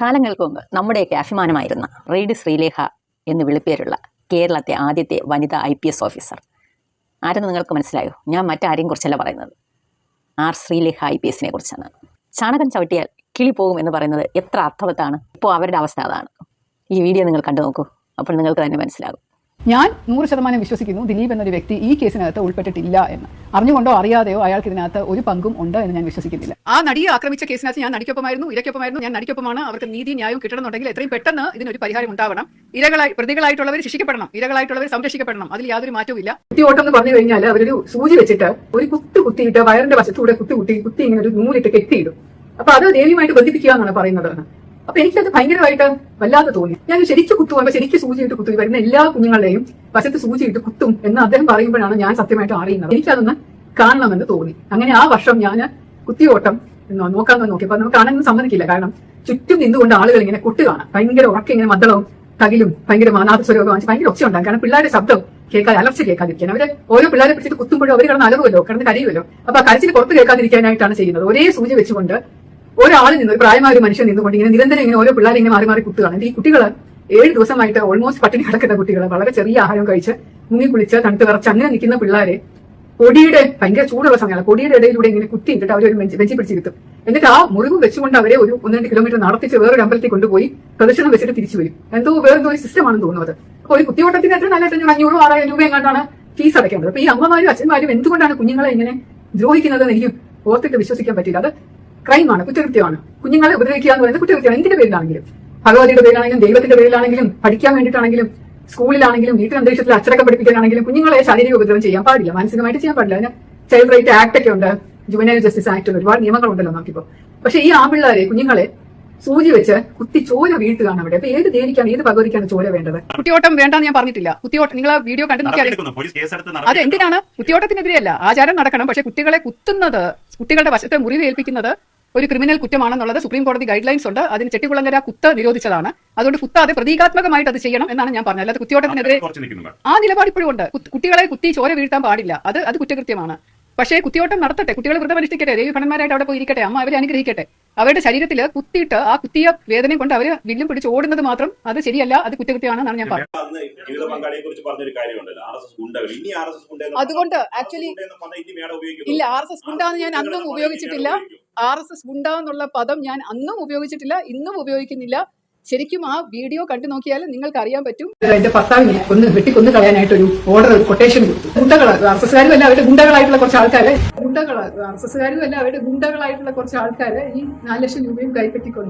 കാലങ്ങൾക്ക് മുമ്പ് നമ്മുടെയൊക്കെ അഭിമാനമായിരുന്ന റെയ്ഡ് ശ്രീലേഖ എന്ന് വിളിപ്പേരുള്ള കേരളത്തെ ആദ്യത്തെ വനിതാ ഐ പി എസ് ഓഫീസർ. ആരെന്ന് നിങ്ങൾക്ക് മനസ്സിലായോ? ഞാൻ മറ്റാരെയും കുറിച്ചല്ല പറയുന്നത്. ആർ ശ്രീലേഖ ഐ പി എസിനെ കുറിച്ചാണ്. ചാണകം ചവിട്ടിയാൽ കിളി പോകും എന്ന് പറയുന്നത് എത്ര അർത്ഥവത്താണ്? ഇപ്പോൾ അവരുടെ അവസ്ഥ അതാണ്. ഈ വീഡിയോ നിങ്ങൾ കണ്ടു നോക്കൂ. അപ്പോൾ നിങ്ങൾക്ക് തന്നെ മനസ്സിലാകും. ഞാൻ നൂറ് ശതമാനം വിശ്വസിക്കുന്നു ദിലീപ് എന്നൊരു വ്യക്തി ഈ കേസിനകത്ത് ഉൾപ്പെട്ടിട്ടില്ല എന്ന്. അറിഞ്ഞുകൊണ്ടോ അറിയാതെയോ അയാൾക്ക് ഇതിനകത്ത് ഒരു പങ്കും ഉണ്ട് എന്ന് ഞാൻ വിശ്വസിക്കുന്നില്ല. ആ നടിയെ ആക്രമിച്ച കേസിനകത്ത് ഞാൻ നടിക്കൊപ്പമായിരുന്നു ഇരയ്ക്കൊപ്പമായിരുന്നു ഞാൻ നടിക്കൊപ്പമാണ്. അവർക്ക് നീതി ന്യായവും കിട്ടണമെന്നുണ്ടെങ്കിൽ എത്രയും പെട്ടെന്ന് ഇതിനൊരു പരിഹാരം ഉണ്ടാവണം. ഇരകളായി പ്രതികളായിട്ടുള്ളവർ ശിക്ഷിക്കപ്പെടണം. ഇരകളായിട്ടുള്ളവർ സംരക്ഷിക്കപ്പെടണം. അതിൽ യാതൊരു മാറ്റവും ഇല്ല കുത്തിയോട്ടം എന്ന് പറഞ്ഞു കഴിഞ്ഞാൽ അവരൊരു സൂചി വെച്ചിട്ട് ഒരു കുത്ത് കുത്തിയിട്ട് വയറിന്റെ വശത്തൂടെ കുത്തി കുത്തി കുത്തി ഇങ്ങനെ ഒരു നൂലിട്ട് കെട്ടിയിടും. അപ്പൊ അത് ദേവിയുമായിട്ട് ബന്ധിപ്പിക്കുക എന്നാണ് പറയുന്നത്. അപ്പൊ എനിക്കത് ഭയങ്കരമായിട്ട് വല്ലാതെ തോന്നി. ഞാൻ ശരിക്കും കുത്തുമ്പോൾ ശരിക്കും സൂചിയിട്ട് കുത്തു. വരുന്ന എല്ലാ കുഞ്ഞുങ്ങളുടെയും വശത്ത് സൂചിയിട്ട് കുത്തും എന്ന് അദ്ദേഹം പറയുമ്പോഴാണ് ഞാൻ സത്യമായിട്ട് അറിയുന്നത്. എനിക്കതൊന്ന് കാണണമെന്ന് തോന്നി. അങ്ങനെ ആ വർഷം ഞാൻ കുത്തിയോട്ടം നോക്കാമെന്ന് നോക്കിയപ്പോൾ നമുക്ക് കാണാനൊന്നും സമ്മതിക്കില്ല. കാരണം ചുറ്റും നിന്നുകൊണ്ട് ആളുകൾ ഇങ്ങനെ കുട്ടി കാണാം ഭയങ്കര ഉറക്കം ഇങ്ങനെ മദ്ദളവും തകിലും ഭയങ്കര മാനാഥസ്വരമൊക്കെ വാങ്ങിച്ച് ഭയങ്കര ഒച്ച ഉണ്ടാകും. കാരണം പിള്ളേരുടെ ശബ്ദം കേൾക്കാൻ അലർച്ച കേൾക്കാതിരിക്കാൻ. അവർ ഓരോ പിള്ളേരെ പിടിച്ചിട്ട് കുത്തുമ്പോഴും അവർ കിടന്ന് അലവുമല്ലോ കിടന്ന് കരയുമല്ലോ അപ്പൊ കരച്ചിൽ പുറത്ത് കേൾക്കാതിരിക്കാനായിട്ടാണ് ചെയ്യുന്നത്. ഒരേ സൂചി വെച്ചുകൊണ്ട് ഒരാൾ നിന്ന് ഒരു പ്രായമായ ഒരു മനുഷ്യൻ നിന്നുകൊണ്ട് ഇങ്ങനെ നിരന്തരം ഇങ്ങനെ ഓരോ പിള്ളേരെ ഇങ്ങനെ മാറി മാറി കുത്തുകയാണ്. ഈ കുട്ടികൾ ഏഴ് ദിവസമായിട്ട് ഓൾമോസ്റ്റ് പട്ടിണി കിടക്കുന്ന കുട്ടികൾ വളരെ ചെറിയ ആഹാരം കഴിച്ച് മുങ്ങി കുളിച്ച് തണുത്ത് വിറച്ച് അങ്ങനെ നിൽക്കുന്ന പിള്ളേരെ പൊടിയുടെ ഭയങ്കര ചൂടുള്ള സമയമാണ്. പൊടിയുടെ ഇടയിലൂടെ ഇങ്ങനെ കുത്തി ഇട്ടിട്ട് അവരൊരു ബെഞ്ച് ബെഞ്ചിൽ എന്നിട്ട് ആ മുറിവ് വെച്ചുകൊണ്ട് അവരെ ഒരു ഒന്ന് രണ്ട് കിലോമീറ്റർ നടത്തിച്ച് വേറൊരു അമ്പലത്തിൽ കൊണ്ടുപോയി പ്രദർശനം വെച്ചിട്ട് തിരിച്ചു വരും. എന്തോ വേറെന്തോ ഒരു സിസ്റ്റം ആണെന്ന് തോന്നുന്നത്. അപ്പൊ ഒരു കുത്തിയോട്ടത്തിന് എത്ര നല്ല എത്ര അഞ്ഞൂറോ ആറായിരം രൂപ എങ്ങാണ്ടാണ് ഫീസ് അടയ്ക്കേണ്ടത്. അപ്പൊ ഈ അമ്മമാരും അച്ഛന്മാരും എന്തുകൊണ്ടാണ് കുഞ്ഞുങ്ങളെ ഇങ്ങനെ ദ്രോഹിക്കുന്നത് എന്ന് എനിക്ക് ഓർത്തിട്ട് വിശ്വസിക്കാൻ പറ്റില്ല. അത് ക്രൈമാണ് കുറ്റകൃത്യമാണ്. കുഞ്ഞുങ്ങളെ ഉപദ്രവിക്കുക എന്ന് പറയുന്നത് കുറ്റകൃത്യമാണ്. എന്തിന്റെ പേരിലാണെങ്കിലും? ഭഗവതിയുടെ പേരിലാണെങ്കിലും ദൈവത്തിന്റെ പേരിലാണെങ്കിലും പഠിക്കാൻ വേണ്ടിയിട്ടാണെങ്കിലും സ്കൂളിലാണെങ്കിലും വീട്ടിൽ അന്തരീക്ഷത്തിൽ അച്ചടക്കം പഠിപ്പിക്കാനാണെങ്കിലും കുഞ്ഞുങ്ങളെ ശാരീരിക ഉപദ്രവം ചെയ്യാൻ പാടില്ല. മാനസികമായിട്ട് ചെയ്യാൻ പാടില്ല. അതിന് ചൈൽഡ് റൈറ്റ് ആക്ട് ഒക്കെ ഉണ്ട്. ജുവനൈൽ ജസ്റ്റിസ് ആക്ട് ഒരുപാട് നിയമങ്ങളുണ്ടല്ലോ നമുക്കിപ്പോ. പക്ഷെ ഈ ആമ്പിള്ളേരെ കുഞ്ഞുങ്ങളെ സൂചി വെച്ച് കുത്തി ചോര വീഴ്ത്തുകയാണ് അവിടെ. അപ്പൊ ഏത് ദേവിക്കാണ് ഏത് ഭഗവതിക്കാണ് ചോര വേണ്ടത്? കുട്ടിയോട്ടം വേണ്ടെന്ന് ഞാൻ പറഞ്ഞിട്ടില്ല. കുത്തിയോട്ടം നിങ്ങൾ ആ വീഡിയോ കണ്ടു നോക്കിയാൽ അത് എന്തിനാണ് കുത്തിയോട്ടത്തിനെതിരെയല്ല. ആചാരം നടക്കണം. പക്ഷെ കുട്ടികളെ കുത്തുന്നത് കുട്ടികളുടെ വശത്തെ മുറിവ് ഏൽപ്പിക്കുന്നത് ഒരു ക്രിമിനൽ കുറ്റമാണെന്നുള്ളത് സുപ്രീം കോടതി ഗൈഡ് ലൈൻസ് ഉണ്ട്. അതിന് ചെട്ടികുളങ്ങര കുത്ത് നിരോധിച്ചതാണ്. അതുകൊണ്ട് കുത്താതെ പ്രതീകാത്മകമായിട്ട് അത് ചെയ്യണം എന്നാണ് ഞാൻ പറഞ്ഞത്. അല്ലാതെ കുത്തിയോട്ടത്തിനെതിരെ ആ നിലപാട് ഇപ്പോഴും ഉണ്ട്. കുട്ടികളെ കുത്തി ചോര വീഴ്ത്താൻ പാടില്ല. അത് അത് കുറ്റകൃത്യമാണ്. പക്ഷേ കുത്തിയോട്ടം നടത്തട്ടെ. കുട്ടികൾ വ്രതം അനുഷ്ഠിക്കട്ടെ ദേവി അവിടെ പോയി ഇരിക്കട്ടെ അമ്മ അവരെ അനുഗ്രഹിക്കട്ടെ. അവരുടെ ശരീരത്തിൽ കുത്തിയിട്ട് ആ കുത്തിയ വേദനയും കൊണ്ട് അവർ വില്ലും പിടിച്ച് ഓടുന്നത് മാത്രം അത് ശരിയല്ല അത് കുറ്റകൃത്യമാണെന്നാണ് ഞാൻ പറഞ്ഞത്. അതുകൊണ്ട് ആക്ച്വലി ഇല്ല ആർ എസ് എസ് ഗുണ്ടാന്ന് ഞാൻ അന്നും ഉപയോഗിച്ചിട്ടില്ല. ആർ എസ് എസ് ഗുണ്ട എന്നുള്ള പദം ഞാൻ അന്നും ഉപയോഗിച്ചിട്ടില്ല ഇന്നും ഉപയോഗിക്കുന്നില്ല. ശരിക്കും ആ വീഡിയോ കണ്ടു നോക്കിയാൽ നിങ്ങൾക്ക് അറിയാൻ പറ്റും എന്റെ ഭർത്താവിനെ ഒന്ന് വെട്ടിക്കൊന്നു കളയാനായിട്ട് ഒരു ഓർഡർ കൊട്ടേഷൻ കൊടുത്തു. ഗുണ്ടകൾ ആർ എസ് അല്ല അവരുടെ ഗുണ്ടകളായിട്ടുള്ള കുറച്ച് ആൾക്കാരെ. ഗുണ്ടകൾ ആർ എസ് അല്ല അവരുടെ ഗുണ്ടകളായിട്ടുള്ള കുറച്ച് ആൾക്കാരെ ഈ നാല് ലക്ഷം രൂപയും കൈപ്പറ്റിക്കൊണ്ട്